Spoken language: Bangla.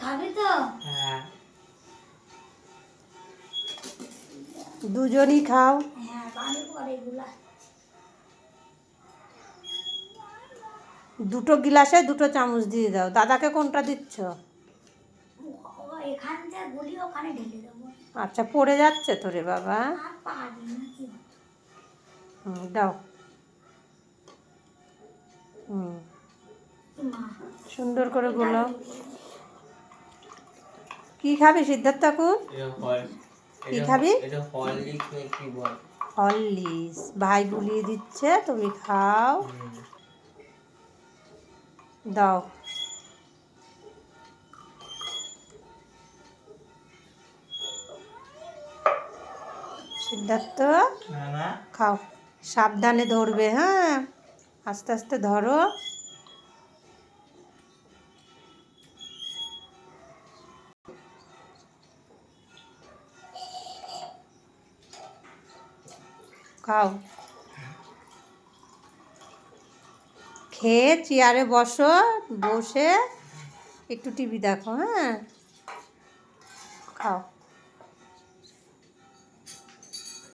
খাবি তো? হ্যাঁ। দুজনই খাও। হ্যাঁ এগুলা। দুটো গিলাসে দুটো চামচ দিয়ে দাও। দাদাকে কোনটা দিচ্ছ? ও এখান থেকে গুলি ওখানে ঢেলে দেবো। আচ্ছা পড়ে যাচ্ছে তো রে বাবা। হুম, দাও। হুম। সুন্দর করে গোলাও। কি খাবি সিদ্ধার্থ ঠাকুর? কি খাবি? হরলিক্স না কি বল? হরলিক্স। ভাই গুলিয়ে দিচ্ছে তুমি খাও। দাও। সিদ্ধার্থ না না। খাও। সাবধানে ধরবে হ্যাঁ। আস্তে আস্তে ধরো। খাও। খেয়ে চেয়ারে বসো বসে একটু টিভি দেখো হ্যাঁ? খাও।